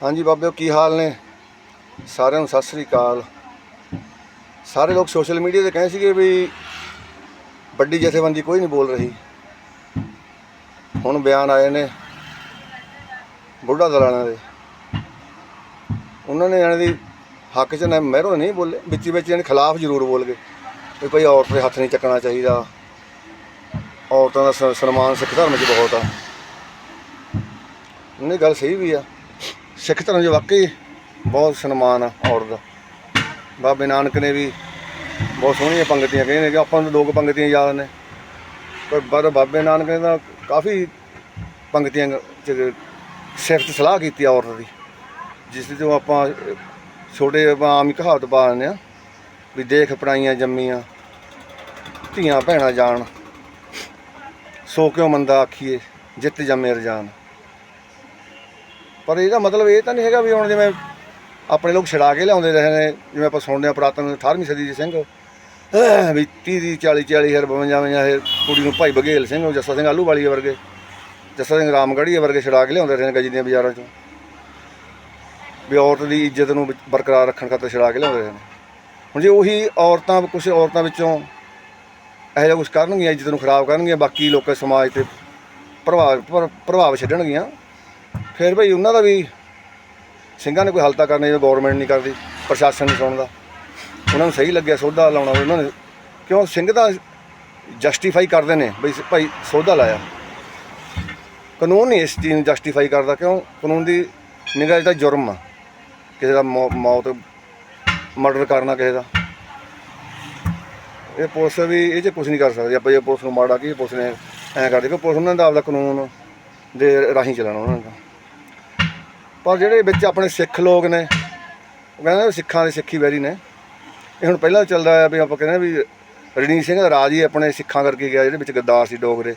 ਹਾਂਜੀ ਬਾਬਿਓ, ਕੀ ਹਾਲ ਨੇ? ਸਾਰਿਆਂ ਨੂੰ ਸਤਿ ਸ੍ਰੀ ਅਕਾਲ। ਸਾਰੇ ਲੋਕ ਸੋਸ਼ਲ ਮੀਡੀਆ ਤੇ ਕਹੇ ਸੀਗੇ ਵੀ ਵੱਡੀ ਜਥੇਬੰਦੀ ਕੋਈ ਨਹੀਂ ਬੋਲ ਰਹੀ। ਹੁਣ ਬਿਆਨ ਆਏ ਨੇ ਬੁੱਢਾ ਦਲਾਣਾ ਦੇ। ਉਹਨਾਂ ਨੇ ਇਹਨਾਂ ਦੀ ਹੱਕ 'ਚ ਨਾ ਮਹਿਰੋਂ ਨਹੀਂ ਬੋਲੇ, ਵਿੱਚ ਵਿੱਚ ਜਾਣੇ ਖਿਲਾਫ ਜ਼ਰੂਰ ਬੋਲ ਗਏ ਵੀ ਭਾਈ ਔਰਤ ਦੇ ਹੱਥ ਨਹੀਂ ਚੱਕਣਾ ਚਾਹੀਦਾ। ਔਰਤਾਂ ਦਾ ਸਨਮਾਨ ਸਿੱਖ ਧਰਮ 'ਚ ਬਹੁਤ ਆ। ਉਹਨੇ ਗੱਲ ਸਹੀ ਵੀ ਆ। ਸਿੱਖ ਧਰਮ 'ਚ ਵਾਕਈ ਬਹੁਤ ਸਨਮਾਨ ਆ ਔਰਤ ਦਾ। ਬਾਬੇ ਨਾਨਕ ਨੇ ਵੀ ਬਹੁਤ ਸੋਹਣੀਆਂ ਪੰਗਤੀਆਂ ਕਹੀਆਂ ਨੇ ਕਿ ਆਪਾਂ ਨੂੰ ਲੋਕ ਪੰਗਤੀਆਂ ਯਾਦ ਨੇ। ਪਰ ਪਰ ਬਾਬੇ ਨਾਨਕ ਨੇ ਤਾਂ ਕਾਫੀ ਪੰਗਤੀਆਂ ਚ ਸਿਫਤ ਸਲਾਹ ਕੀਤੀ ਆ ਔਰਤ ਦੀ, ਜਿਸ ਤੋਂ ਆਪਾਂ ਛੋਟੇ ਆਮ ਹੀ ਕਹਾਵਤ ਪਾ ਦਿੰਦੇ ਆ ਵੀ ਦੇਖ ਪੜਾਈਆਂ ਜੰਮੀਆਂ, ਧੀਆਂ ਭੈਣਾਂ ਜਾਣ, ਸੋ ਕਿਉਂ ਮੰਦਾ ਆਖੀਏ, ਜਿੱਤ ਜੰਮੇ ਰਜਾਨ। ਪਰ ਇਹਦਾ ਮਤਲਬ ਇਹ ਤਾਂ ਨਹੀਂ ਹੈਗਾ ਵੀ ਹੁਣ ਜਿਵੇਂ ਆਪਣੇ ਲੋਕ ਛੜਾ ਕੇ ਲਿਆਉਂਦੇ ਰਹੇ ਨੇ, ਜਿਵੇਂ ਆਪਾਂ ਸੁਣਦੇ ਆ ਪੁਰਾਤਨ 18ਵੀਂ ਸਦੀ ਦੇ ਸਿੰਘ ਵੀ 30 ਦੀ 40 40 ਹਜ਼ਾਰ 52 52 ਇਹ ਕੁੜੀ ਨੂੰ ਭਾਈ ਬਘੇਲ ਸਿੰਘ ਜੱਸਾ ਸਿੰਘ ਆਲੂ ਵਾਲੀ ਵਰਗੇ, ਜੱਸਾ ਸਿੰਘ ਰਾਮਗੜ੍ਹੀ ਵਰਗੇ ਛੜਾ ਕੇ ਲਿਆਉਂਦੇ ਰਹੇ ਨੇ ਗੱਜੀ ਦੀਆਂ ਬਾਜ਼ਾਰਾਂ ਚੋਂ। ਵੀ ਔਰਤ ਦੀ ਇੱਜ਼ਤ ਨੂੰ ਬਰਕਰਾਰ ਰੱਖਣ ਖਾਤਰ ਛੜਾ ਕੇ ਲਿਆਉਂਦੇ ਰਹੇ ਨੇ। ਹੁਣ ਜੇ ਉਹੀ ਔਰਤਾਂ ਕੁਝ ਔਰਤਾਂ ਵਿੱਚੋਂ ਇਹੋ ਜਿਹਾ ਕੁਝ ਕਰਨਗੀਆਂ, ਇੱਜ਼ਤ ਨੂੰ ਖਰਾਬ ਕਰਨਗੀਆਂ, ਬਾਕੀ ਲੋਕਾਂ ਸਮਾਜ ਤੇ ਪ੍ਰਭਾਵ ਪ੍ਰਭਾਵ ਛੱਡਣਗੀਆਂ ਫਿਰ ਭਈ ਉਹਨਾਂ ਦਾ ਵੀ ਸਿੰਘਾਂ ਨੇ ਕੋਈ ਹੱਲ ਤਾਂ ਕਰਨਾ ਗਵਰਨਮੈਂਟ ਨਹੀਂ ਕਰਦੀ, ਪ੍ਰਸ਼ਾਸਨ ਨਹੀਂ ਸੁਣਦਾ। ਉਹਨਾਂ ਨੂੰ ਸਹੀ ਲੱਗਿਆ ਸੋਧਾ ਲਾਉਣਾ ਉਹਨਾਂ ਨੇ। ਕਿਉਂ? ਸਿੰਘ ਤਾਂ ਜਸਟੀਫਾਈ ਕਰਦੇ ਨੇ ਬਈ ਭਾਈ ਸੋਧਾ ਲਾਇਆ। ਕਾਨੂੰਨ ਨਹੀਂ ਇਸ ਚੀਜ਼ ਨੂੰ ਜਸਟੀਫਾਈ ਕਰਦਾ, ਕਿਉਂ? ਕਾਨੂੰਨ ਦੀ ਨਿਗਾਹ 'ਚ ਤਾਂ ਜੁਰਮ ਆ। ਕਿਸੇ ਦਾ ਮੌਤ, ਮਰਡਰ ਕਰਨਾ ਕਿਸੇ ਦਾ। ਇਹ ਪੁਲਿਸ ਵੀ ਇਹ 'ਚ ਕੁਝ ਨਹੀਂ ਕਰ ਸਕਦੀ। ਆਪਾਂ ਜੇ ਪੁਲਿਸ ਨੂੰ ਮਾੜਾ ਕੀ ਪੁਲਿਸ ਨੇ ਐਂ ਕਰਦੇ ਕਿ ਪੁਲਿਸ ਉਹਨਾਂ ਦਾ ਆਪਦਾ ਕਾਨੂੰਨ ਦੇ ਰਾਹੀਂ ਚਲਾਉਣਾ ਉਹਨਾਂ ਦਾ। ਪਰ ਜਿਹੜੇ ਵਿੱਚ ਆਪਣੇ ਸਿੱਖ ਲੋਕ ਨੇ, ਉਹ ਕਹਿੰਦੇ ਵੀ ਸਿੱਖਾਂ ਦੇ ਸਿੱਖੀ ਵੈਰੀ ਨੇ। ਇਹ ਹੁਣ ਪਹਿਲਾਂ ਚੱਲਦਾ ਆ ਵੀ ਆਪਾਂ ਕਹਿੰਦੇ ਵੀ ਰਣਜੀਤ ਸਿੰਘ ਦਾ ਰਾਜ ਹੀ ਆਪਣੇ ਸਿੱਖਾਂ ਕਰਕੇ ਗਿਆ ਜਿਹੜੇ ਵਿੱਚ ਗੱਦਾਰ ਸੀ ਡੋਗਰੇ।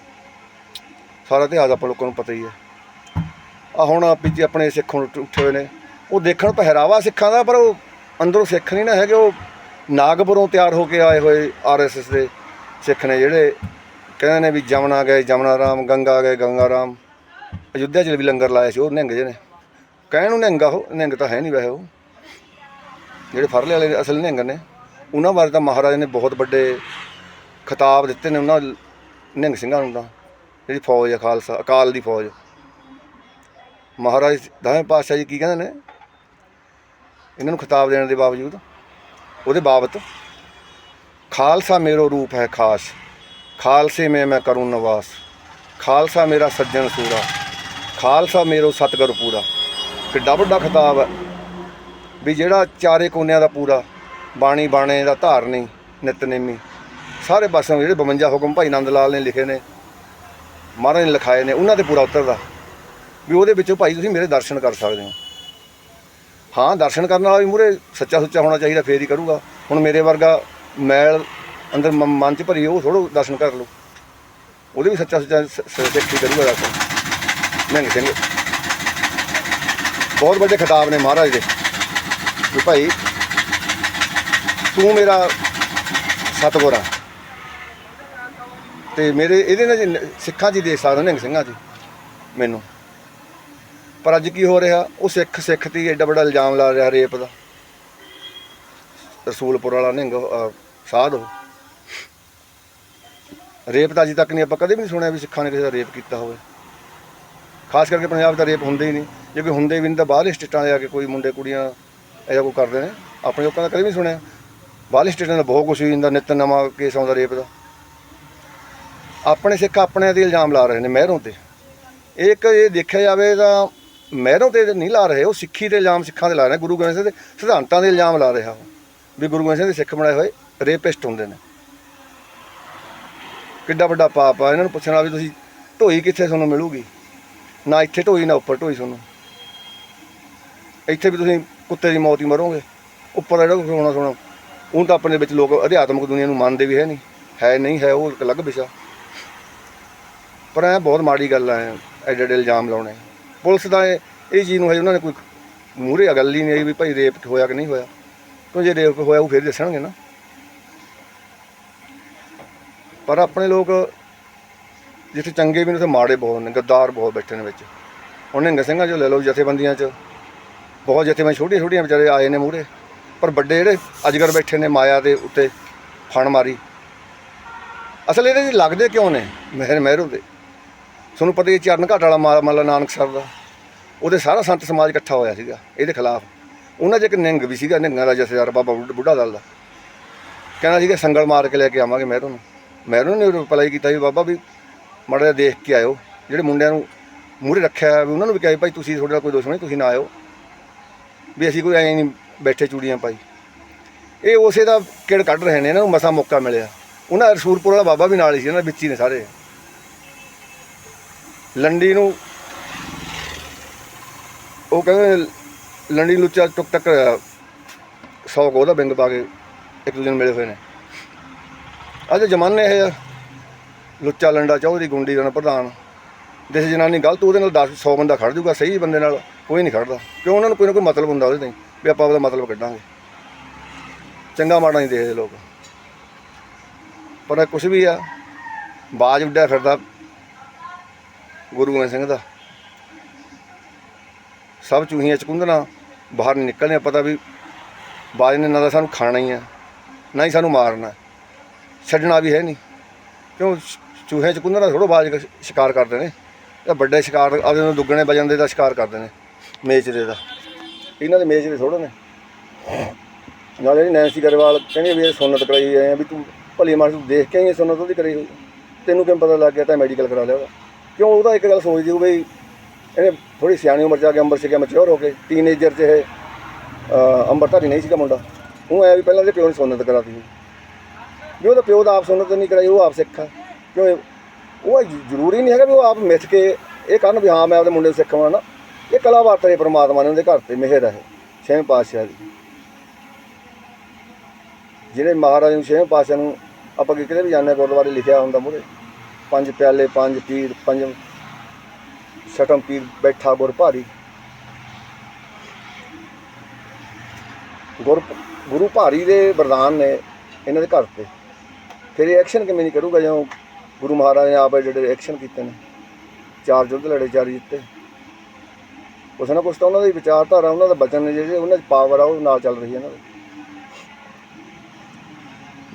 ਸਾਰਾ ਇਤਿਹਾਸ ਆਪਾਂ ਲੋਕਾਂ ਨੂੰ ਪਤਾ ਹੀ ਹੈ। ਆ ਹੁਣ ਪਿੱਛੇ ਆਪਣੇ ਸਿੱਖ ਹੁਣ ਉੱਠੇ ਹੋਏ ਨੇ, ਉਹ ਦੇਖਣ ਪਹਿਰਾਵਾ ਸਿੱਖਾਂ ਦਾ, ਪਰ ਉਹ ਅੰਦਰੋਂ ਸਿੱਖ ਨਹੀਂ ਨਾ ਹੈਗੇ, ਉਹ ਨਾਗਪੁਰੋਂ ਤਿਆਰ ਹੋ ਕੇ ਆਏ ਹੋਏ ਆਰਐਸਐਸ ਦੇ ਸਿੱਖ ਨੇ ਜਿਹੜੇ ਕਹਿੰਦੇ ਨੇ ਵੀ ਜਮਨਾ ਗਏ, ਜਮਨਾ ਰਾਮ, ਗੰਗਾ ਗਏ, ਗੰਗਾ ਰਾਮ। ਅਯੁੱਧਿਆ 'ਚ ਵੀ ਲੰਗਰ ਲਾਇਆ ਸੀ, ਉਹ ਨਿਹੰਗ ਜਿਹੇ ਨੇ। ਕਹਿਣ ਨੂੰ ਨਿਹੰਗਾ ਉਹ, ਨਿਹੰਗ ਤਾਂ ਹੈ ਨਹੀਂ ਵੈਸੇ ਉਹ। ਜਿਹੜੇ ਫਰਲੇ ਵਾਲੇ ਅਸਲ ਨਿਹੰਗ ਨੇ, ਉਹਨਾਂ ਬਾਰੇ ਤਾਂ ਮਹਾਰਾਜ ਨੇ ਬਹੁਤ ਵੱਡੇ ਖਿਤਾਬ ਦਿੱਤੇ ਨੇ ਉਹਨਾਂ ਨਿਹੰਗ ਸਿੰਘਾਂ ਨੂੰ ਤਾਂ, ਜਿਹੜੀ ਫੌਜ ਹੈ ਖਾਲਸਾ, ਅਕਾਲ ਦੀ ਫੌਜ। ਮਹਾਰਾਜ ਦਸਵੇਂ ਪਾਤਸ਼ਾਹ ਜੀ ਕੀ ਕਹਿੰਦੇ ਨੇ? ਇਹਨਾਂ ਨੂੰ ਖਿਤਾਬ ਦੇਣ ਦੇ ਬਾਵਜੂਦ, ਉਹਦੇ ਬਾਬਤ, ਖਾਲਸਾ ਮੇਰੋ ਰੂਪ ਹੈ ਖਾਸ, ਖਾਲਸੇ ਮੈਂ ਮੈਂ ਕਰੂੰ ਨਵਾਸ, ਖਾਲਸਾ ਮੇਰਾ ਸੱਜਣ ਸੂਰਾ, ਖਾਲਸਾ ਮੇਰੋ ਸਤਿਗੁਰ ਪੂਰਾ। ਕਿੱਡਾ ਵੱਡਾ ਖਿਤਾਬ ਹੈ ਵੀ ਜਿਹੜਾ ਚਾਰੇ ਕੋਨਿਆਂ ਦਾ ਪੂਰਾ, ਬਾਣੀ ਬਾਣੇ ਦਾ ਧਾਰਨੀ ਨਿਤਨੇਮੀ ਸਾਰੇ ਪਾਸੋਂ ਜਿਹੜੇ 52 ਹੁਕਮ ਭਾਈ ਨੰਦ ਲਾਲ ਨੇ ਲਿਖੇ ਨੇ, ਮਹਾਰਾਜ ਨੇ ਲਿਖਾਏ ਨੇ, ਉਹਨਾਂ ਤੇ ਪੂਰਾ ਉਤਰਦਾ। ਵੀ ਉਹਦੇ ਵਿੱਚੋਂ ਭਾਈ ਤੁਸੀਂ ਮੇਰੇ ਦਰਸ਼ਨ ਕਰ ਸਕਦੇ ਹੋ। ਹਾਂ, ਦਰਸ਼ਨ ਕਰਨ ਵਾਲਾ ਵੀ ਮੂਰੇ ਸੱਚਾ ਸੁੱਚਾ ਹੋਣਾ ਚਾਹੀਦਾ, ਫੇਰ ਹੀ ਕਰੂਗਾ। ਹੁਣ ਮੇਰੇ ਵਰਗਾ ਮੈਲ ਅੰਦਰ ਮਨ ਚ ਭਰੀ ਉਹ ਥੋੜੋ ਦਰਸ਼ਨ ਕਰ ਲਓ ਉਹਦੇ ਵੀ ਸੱਚਾ ਸੁੱਚਾ ਸ- ਕਰੂਗਾ ਦਰਸ਼ਨ ਨਿਹੰਗ ਸਿੰਘ ਬਹੁਤ ਵੱਡੇ ਖਿਤਾਬ ਨੇ ਮਹਾਰਾਜ ਦੇ। ਵੀ ਭਾਈ, ਤੂੰ ਮੇਰਾ ਸਤਿਗੁਰ। ਆ ਤੇ ਮੇਰੇ, ਇਹਦੇ ਨਾਲ ਜੀ ਸਿੱਖਾਂ 'ਚ ਹੀ ਦੇਖ ਸਕਦੇ ਨਿਹੰਗ ਸਿੰਘਾਂ ਜੀ, ਮੈਨੂੰ। ਪਰ ਅੱਜ ਕੀ ਹੋ ਰਿਹਾ? ਉਹ ਸਿੱਖ ਸਿੱਖ ਤੇ ਐਡਾ ਵੱਡਾ ਇਲਜ਼ਾਮ ਲਾ ਰਿਹਾ ਰੇਪ ਦਾ। ਰਸੂਲਪੁਰ ਵਾਲਾ ਨਿੰਗ ਸਾਧ ਰੇਪ ਤਾਂ ਅਜੇ ਤੱਕ ਨਹੀਂ, ਆਪਾਂ ਕਦੇ ਵੀ ਨਹੀਂ ਸੁਣਿਆ ਵੀ ਸਿੱਖਾਂ ਨੇ ਕਿਸੇ ਦਾ ਰੇਪ ਕੀਤਾ ਹੋਵੇ। ਖਾਸ ਕਰਕੇ ਪੰਜਾਬ ਦਾ ਰੇਪ ਹੁੰਦੇ ਹੀ ਨਹੀਂ। ਜੇ ਕੋਈ ਹੁੰਦੇ ਵੀ ਨਹੀਂ ਤਾਂ ਬਾਹਰਲੇ ਸਟੇਟਾਂ ਦੇ ਆ ਕੇ ਕੋਈ ਮੁੰਡੇ ਕੁੜੀਆਂ ਐਜਾ ਕੋਈ ਕਰਦੇ ਨੇ। ਆਪਣੇ ਲੋਕਾਂ ਦਾ ਕਦੇ ਵੀ ਸੁਣਿਆ। ਬਾਹਰਲੇ ਸਟੇਟਾਂ ਦਾ ਬਹੁਤ ਕੁਝ ਹੁੰਦਾ, ਨਿੱਤ ਨਵਾਂ ਕੇਸ ਆਉਂਦਾ ਰੇਪ ਦਾ। ਆਪਣੇ ਸਿੱਖ ਆਪਣੇ ਤੇ ਇਲਜ਼ਾਮ ਲਾ ਰਹੇ ਨੇ ਮਹਿਰੋਂ ਤੇ। ਇਹ ਇੱਕ ਇਹ ਦੇਖਿਆ ਜਾਵੇ ਤਾਂ ਮਹਿਰੋਂ ਤੇ ਨਹੀਂ ਲਾ ਰਹੇ, ਉਹ ਸਿੱਖੀ ਤੇ ਇਲਜ਼ਾਮ ਸਿੱਖਾਂ ਤੇ ਲਾ ਰਹੇ ਗੁਰੂ ਗੋਬਿੰਦ ਸਿੰਘ ਦੇ ਸਿਧਾਂਤਾਂ ਦੇ ਇਲਜ਼ਾਮ ਲਾ ਰਿਹਾ ਉਹ। ਵੀ ਗੁਰੂ ਗੋਬਿੰਦ ਸਿੰਘ ਦੇ ਸਿੱਖ ਬਣਾਏ ਹੋਏ ਰੇਪਿਸਟ ਹੁੰਦੇ ਨੇ। ਕਿੱਡਾ ਵੱਡਾ ਪਾਪ ਆ, ਇਹਨਾਂ ਨੂੰ ਪੁੱਛਣਾ ਵੀ ਤੁਸੀਂ ਢੋਈ ਕਿੱਥੇ ਤੁਹਾਨੂੰ ਮਿਲੂਗੀ? ਨਾ ਇੱਥੇ ਢੋਈ ਨਾ ਉੱਪਰ ਢੋਈ ਤੁਹਾਨੂੰ। ਇੱਥੇ ਵੀ ਤੁਸੀਂ ਕੁੱਤੇ ਦੀ ਮੌਤ ਹੀ ਮਰੋਗੇ। ਉੱਪਰ ਜਿਹੜਾ ਕੁਛ ਹੋਣਾ ਸੋਣਾ। ਉਹ ਤਾਂ ਆਪਣੇ ਵਿੱਚ ਲੋਕ ਅਧਿਆਤਮਿਕ ਦੁਨੀਆ ਨੂੰ ਮੰਨਦੇ ਵੀ ਹੈ ਨਹੀਂ। ਹੈ ਨਹੀਂ, ਹੈ ਉਹ ਇੱਕ ਅਲੱਗ ਵਿਸ਼ਾ। ਪਰ ਇਹ ਬਹੁਤ ਮਾੜੀ ਗੱਲ ਹੈ ਐਡੇ ਐਡੇ ਇਲਜ਼ਾਮ ਲਾਉਣੇ। ਪੁਲਿਸ ਦਾ ਇਹ ਇਹ ਚੀਜ਼ ਨੂੰ ਹੈ ਉਹਨਾਂ ਨੇ ਕੋਈ ਮੂਹਰੇ ਗੱਲ ਹੀ ਨਹੀਂ ਆਈ ਵੀ ਭਾਈ ਰੇਪ ਹੋਇਆ ਕਿ ਨਹੀਂ ਹੋਇਆ। ਕਿਉਂ ਜੇ ਰੇਪ ਹੋਇਆ ਉਹ ਫਿਰ ਦੱਸਣਗੇ ਨਾ। ਪਰ ਆਪਣੇ ਲੋਕ ਜਿੱਥੇ ਚੰਗੇ ਵੀ ਨੇ, ਉੱਥੇ ਮਾੜੇ ਬਹੁਤ ਨੇ, ਗੱਦਾਰ ਬਹੁਤ ਬੈਠੇ ਨੇ ਵਿੱਚ। ਹੁਣ ਨਿਹੰਗ ਸਿੰਘਾਂ 'ਚ ਲੈ ਲਓ, ਜਥੇਬੰਦੀਆਂ 'ਚ। ਬਹੁਤ ਜਿੱਥੇ ਮੈਂ ਛੋਟੀਆਂ ਛੋਟੀਆਂ ਵਿਚਾਰੇ ਆਏ ਨੇ ਮੂਹਰੇ। ਪਰ ਵੱਡੇ ਜਿਹੜੇ ਅਜਗਰ ਬੈਠੇ ਨੇ ਮਾਇਆ ਦੇ ਉੱਤੇ ਫਣ ਮਾਰੀ। ਅਸਲ ਇਹਦੇ ਜੀ ਲੱਗਦੇ ਕਿਉਂ ਨੇ? ਮਹਿਰ ਮਹਿਰੂ ਦੇ ਤੁਹਾਨੂੰ ਪਤਾ ਹੀ ਚਰਨ ਘਾਟ ਵਾਲਾ ਮਾ- ਮਾਲਾ ਨਾਨਕ ਸਾਹਿਬ ਦਾ। ਉਹਦੇ ਸਾਰਾ ਸੰਤ ਸਮਾਜ ਇਕੱਠਾ ਹੋਇਆ ਸੀਗਾ, ਇਹਦੇ ਖਿਲਾਫ। ਉਹਨਾਂ 'ਚ ਇੱਕ ਨਿੰਗ ਵੀ ਸੀਗਾ, ਨਿੰਗਾਂ ਦਾ ਜਥੇਦਾਰ ਬਾਬਾ ਬੁੱਢ- ਬੁੱਢਾ ਦਲ ਦਾ। ਕਹਿੰਦਾ ਸੀਗਾ, ਸੰਗਲ ਮਾਰ ਕੇ ਲੈ ਕੇ ਆਵਾਂਗੇ ਮਹਿਰੂ ਨੂੰ। ਮਹਿਰੂ ਨੇ ਰਿਪਲਾਈ ਕੀਤਾ ਵੀ, ਬਾਬਾ ਵੀ ਮਾੜਾ ਜਿਹਾ ਦੇਖ ਕੇ ਆਇਓ। ਜਿਹੜੇ ਮੁੰਡਿਆਂ ਨੂੰ ਮੂਹਰੇ ਰੱਖਿਆ ਹੋਇਆ ਵੀ ਉਹਨਾਂ ਨੂੰ ਵੀ ਕਹੇ ਭਾਈ ਤੁਸੀਂ ਤੁਹਾਡੇ ਨਾਲ ਕੋਈ ਦੋਸ਼ ਨਹੀਂ, ਤੁਸੀਂ ਨਾ ਆਇਓ। ਵੀ ਅਸੀਂ ਕੋਈ ਐਂ ਨਹੀਂ ਬੈਠੇ ਚੂੜੀਆਂ ਪਾਈ। ਇਹ ਉਸੇ ਦਾ ਕਿੜ ਕੱਢ ਰਹੇ ਨੇ ਇਹਨਾਂ ਨੂੰ ਮਸਾ ਮੌਕਾ ਮਿਲਿਆ। ਉਹਨਾਂ ਰਸੂਲਪੁਰ ਵਾਲਾ ਬਾਬਾ ਵੀ ਨਾਲ ਹੀ ਸੀ ਇਹਨਾਂ ਦੇ ਵਿੱਚ ਹੀ ਨੇ ਸਾਰੇ। ਲੰਡੀ ਨੂੰ ਉਹ ਕਹਿੰਦੇ ਲੰਡੀ ਲੁੱਚਾ ਟੁਕ ਟਕ ਸੌ ਕੋ ਉਹਦਾ ਬਿੰਗ ਪਾ ਕੇ ਇੱਕ ਦੂਜੇ ਨੂੰ ਮਿਲੇ ਹੋਏ ਨੇ। ਅੱਜ ਜ਼ਮਾਨੇ ਇਹ ਆ, ਲੁੱਚਾ ਲੰਡਾ ਚੌਧਰੀ ਗੁੰਡੀ ਦਾ ਪ੍ਰਧਾਨ। ਜਿਸ ਜਨਾਨੀ ਗਲਤ, ਉਹਦੇ ਨਾਲ 10 100 ਬੰਦਾ ਖੜ ਜਾਊਗਾ ਸਹੀ ਬੰਦੇ ਨਾਲ, ਕੋਈ ਨਹੀਂ ਖੜਦਾ ਕਿਉਂ ਉਹਨਾਂ ਨੂੰ ਕੋਈ ਨਾ ਕੋਈ ਮਤਲਬ ਹੁੰਦਾ ਉਹਦੇ ਨਹੀਂ ਵੀ ਆਪਾਂ ਉਹਦਾ ਮਤਲਬ ਕੱਢਾਂਗੇ। ਚੰਗਾ ਮਾੜਾ ਨਹੀਂ ਦੇਖਦੇ ਲੋਕ। ਪਰ ਕੁਝ ਵੀ ਆ, ਬਾਜ ਉੱਡਿਆ ਫਿਰਦਾ ਗੁਰੂ ਗੋਬਿੰਦ ਸਿੰਘ ਦਾ। ਸਭ ਚੂਹੀਆਂ ਚਕੁੰਦਣਾ ਬਾਹਰ ਨਹੀਂ ਪਤਾ ਵੀ ਬਾਜ ਨੇ ਨਾ ਤਾਂ ਸਾਨੂੰ ਖਾਣਾ ਹੀ ਆ, ਨਾ ਹੀ ਸਾਨੂੰ ਮਾਰਨਾ। ਛੱਡਣਾ ਵੀ ਹੈ ਨਹੀਂ। ਕਿਉਂ? ਚੂਹੇ ਚਕੁੰਦਣਾ ਥੋੜੋ ਬਾਜ ਕ- ਸ਼ਿਕਾਰ ਕਰਦੇ ਨੇ। ਇਹ ਵੱਡੇ ਸ਼ਿਕਾਰ ਆਪਦੇ ਨੂੰ ਦੁੱਗਣੇ ਵਜਨ ਦੇ ਦਾ ਸ਼ਿਕਾਰ ਕਰਦੇ ਨੇ, ਮੇਚਰੇ ਦਾ। ਇਹਨਾਂ ਦੇ ਮੇਚਰੇ ਥੋੜੇ ਨੇ। ਨਾਲ ਜਿਹੜੀ ਨੈਂਸੀ ਗਰੇਵਾਲ ਕਹਿੰਦੀ ਵੀ ਇਹ ਸੁਨਤ ਕਰਾਈ ਆਏ ਆ, ਵੀ ਤੂੰ ਭਲੀ ਮਾਨਸ ਤੂੰ ਦੇਖ ਕੇ ਆਈ ਇਹ ਸੁੰਨਤ ਉਹਦੀ ਕਰਾਈ ਹੋਈ ਤੈਨੂੰ ਕਿਵੇਂ ਪਤਾ ਲੱਗ ਗਿਆ ਤਾਂ ਮੈਡੀਕਲ ਕਰਾ ਲਿਆ ਉਹਦਾ। ਕਿਉਂ ਉਹਦਾ ਇੱਕ ਗੱਲ ਸੋਚਦੀ ਉਹ ਵੀ ਇਹਨੇ ਥੋੜੀ ਸਿਆਣੀ ਉਮਰ ਚ ਆ ਕੇ ਅੰਬਰ ਸਿੱਖਿਆ ਮੈਚੁਰ ਹੋ ਕੇ ਟੀਨੇਜਰ ਚ ਇਹ ਅੰਬਰਧਾਰੀ ਨਹੀਂ ਸੀਗਾ ਮੁੰਡਾ। ਉਹ ਐ ਵੀ ਪਹਿਲਾਂ ਉਹਦੇ ਪਿਓ ਨੇ ਸੁੰਨਤ ਕਰਾਤੀ ਵੀ ਉਹਦਾ ਪਿਓ ਦਾ ਆਪ ਸੁਨਤ ਨਹੀਂ ਕਰਾਈ, ਉਹ ਆਪ ਸਿੱਖਾ ਕਿਉਂ ਉਹ ਜ਼ਰੂਰੀ ਨਹੀਂ ਹੈਗਾ ਵੀ ਉਹ ਆਪ ਮਿੱਥ ਕੇ ਇਹ ਕਰਨ ਵੀ ਹਾਂ, ਮੈਂ ਆਪਦੇ ਮੁੰਡੇ ਨੂੰ ਸਿੱਖ ਨਾ। ਇਹ ਕਲਾ ਵਾਤਰੇ ਪ੍ਰਮਾਤਮਾ ਨੇ ਉਹਦੇ ਘਰ ਤੇ ਮਿਹਰ ਹੈ, ਛੇਵੇਂ ਪਾਤਸ਼ਾਹ ਦੀ। ਜਿਹੜੇ ਮਹਾਰਾਜ ਨੂੰ ਛੇਵੇਂ ਪਾਤਸ਼ਾਹ ਨੂੰ ਆਪਾਂ ਕਿਤੇ ਵੀ ਜਾਂਦੇ ਹਾਂ ਗੁਰਦੁਆਰੇ ਲਿਖਿਆ ਹੁੰਦਾ ਮੂਹਰੇ, ਪੰਜ ਪਿਆਲੇ, ਪੰਜ ਪੀਰ, ਪੰਜ ਛਟਮ ਪੀਰ ਬੈਠਾ ਗੁਰ ਭਾਰੀ। ਗੁਰ, ਗੁਰੂ ਭਾਰੀ ਦੇ ਵਰਦਾਨ ਨੇ ਇਹਨਾਂ ਦੇ ਘਰ ਤੇ। ਫਿਰ ਇਹ ਐਕਸ਼ਨ ਕਿਵੇਂ ਨਹੀਂ ਕਰੂਗਾ ਜਦੋਂ ਗੁਰੂ ਮਹਾਰਾਜ ਨੇ ਆਪ ਜਿਹੜੇ ਐਕਸ਼ਨ ਕੀਤੇ ਨੇ, ਚਾਰ ਯੁੱਧ ਲੜੇ, ਚਾਰ ਜਿੱਤੇ। ਕੁਛ ਨਾ ਕੁਛ ਤਾਂ ਉਹਨਾਂ ਦੀ ਵਿਚਾਰਧਾਰਾ, ਉਹਨਾਂ ਦਾ ਬਚਨ ਨੇ ਜਿਹੜੇ ਉਹਨਾਂ ਦੀ ਪਾਵਰ ਆ, ਉਹ ਨਾਲ ਚੱਲ ਰਹੀ ਹੈ ਇਹਨਾਂ ਦੀ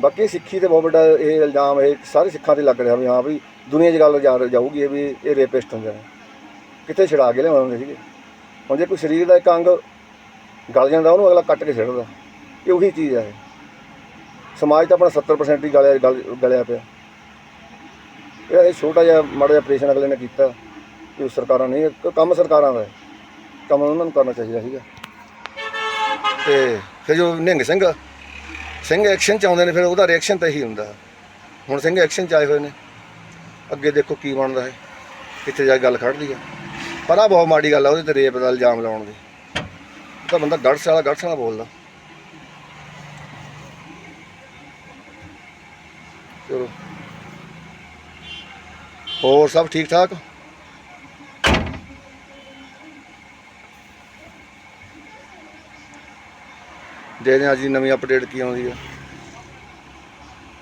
ਬਾਕੀ ਸਿੱਖੀ ਤੇ ਬਹੁਤ ਵੱਡਾ ਇਹ ਇਲਜ਼ਾਮ, ਇਹ ਸਾਰੇ ਸਿੱਖਾਂ ਤੇ ਲੱਗ ਰਿਹਾ ਵੀ ਹਾਂ ਵੀ ਦੁਨੀਆ 'ਚ ਗੱਲ ਜਾ ਜਾਊਗੀ ਇਹ ਵੀ ਇਹ ਰੇਪਿਸਟ ਹੁੰਦੇ ਨੇ। ਕਿੱਥੇ ਛੜਾ ਕੇ ਲਿਆਉਂਦੇ ਸੀਗੇ? ਹੁਣ ਜੇ ਕੋਈ ਸਰੀਰ ਦਾ ਇੱਕ ਅੰਗ ਗਲ ਜਾਂਦਾ, ਉਹਨੂੰ ਅਗਲਾ ਕੱਟ ਕੇ ਛੱਡਦਾ ਇਹ ਉਹੀ ਚੀਜ਼ ਹੈ ਸਮਾਜ ਤਾਂ ਆਪਣਾ 70% ਹੀ ਗਲਿਆ ਗਲ- ਗਲਿਆ ਪਿਆ। ਇਹ ਇਹ ਛੋਟਾ ਜਿਹਾ ਮਾੜਾ ਜਿਹਾ ਆਪਰੇਸ਼ਨ ਅਗਲੇ ਨੇ ਕੀਤਾ, ਕਿ ਸਰਕਾਰਾਂ ਨਹੀਂ ਇਹ ਕੰਮ ਸਰਕਾਰਾਂ ਦਾ ਹੈ। ਕੰਮ ਉਹਨਾਂ ਨੂੰ ਕਰਨਾ ਚਾਹੀਦਾ ਸੀਗਾ। ਤੇ ਫਿਰ ਜੋ ਨਿਹੰਗ ਸਿੰਘ ਸਿੰਘ ਐਕਸ਼ਨ ਚ ਆਉਂਦੇ ਨੇ, ਫਿਰ ਉਹਦਾ ਰਿਐਕਸ਼ਨ ਤਾਂ ਇਹੀ ਹੁੰਦਾ। ਹੁਣ ਸਿੰਘ ਐਕਸ਼ਨ ਚ ਆਏ ਹੋਏ ਨੇ। ਅੱਗੇ ਦੇਖੋ ਕੀ ਬਣਦਾ ਹੈ। ਕਿੱਥੇ ਜਾ ਕੇ ਗੱਲ ਖੜਦੀ ਹੈ। ਪਰ ਆ ਬਹੁਤ ਮਾੜੀ ਗੱਲ ਆ, ਉਹਦੇ ਤੇ ਰੇਪ ਦਾ ਇਲਜ਼ਾਮ ਲਾਉਣ ਦੀ। ਉਹ ਤਾਂ ਬੰਦਾ ਗੜਸ ਵਾਲਾ, ਗੜਸ ਨਾਲ ਬੋਲਦਾ। ਚਲੋ। ਹੋਰ ਸਭ ਠੀਕ ਠਾਕ? ਦੇਖਦੇ ਹਾਂ ਅੱਜ ਦੀ ਨਵੀਂ ਅਪਡੇਟ ਕੀ ਆਉਂਦੀ ਹੈ